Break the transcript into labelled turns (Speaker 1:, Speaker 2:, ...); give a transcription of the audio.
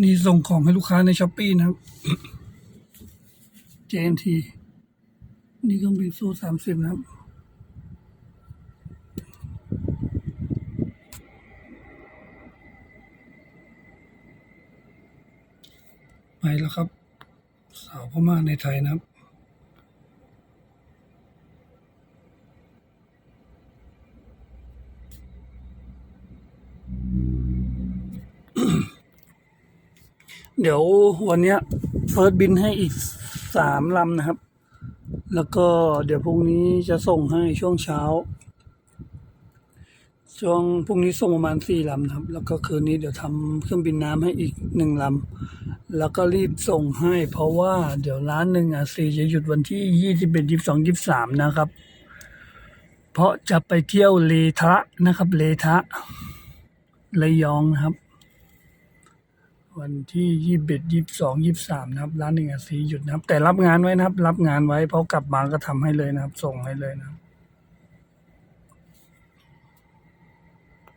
Speaker 1: นี่ส่งของให้ลูกค้าในช้อปปี้นะครับ JNT นี่เครื่องบินสู้สามสิบนะครับไปแล้วครับ สาวพม่าในไทยนะครับ เดี๋ยววันเนี้ยเฟิร์สบินให้อีกสามลำนะครับ แล้วก็เดี๋ยวพรุ่งนี้จะส่งให้ช่วงเช้า ช่วงพรุ่งนี้ส่งประมาณสี่ลำนะครับ แล้วก็คืนนี้เดี๋ยวทำเครื่องบินน้ำให้อีกหนึ่งลำแล้วก็รีบส่งให้ เพราะว่าเดี๋ยวร้านหนึ่งอะซีจะหยุดวันที่ยี่สิบเอ็ดยี่สิบสองยี่สิบสามนะครับ เพราะจะไปเที่ยวเลทะนะครับเลทะระยองนะครับ วันที่ยี่สิบเอ็ดยี่สิบสองยี่สิบสามนะครับร้านหนึ่งอาซีหยุดนะครับ แต่รับงานไว้นะครับ รับงานไว้เพราะกลับมาก็ทำให้เลยนะครับ ส่งให้เลยนะครับ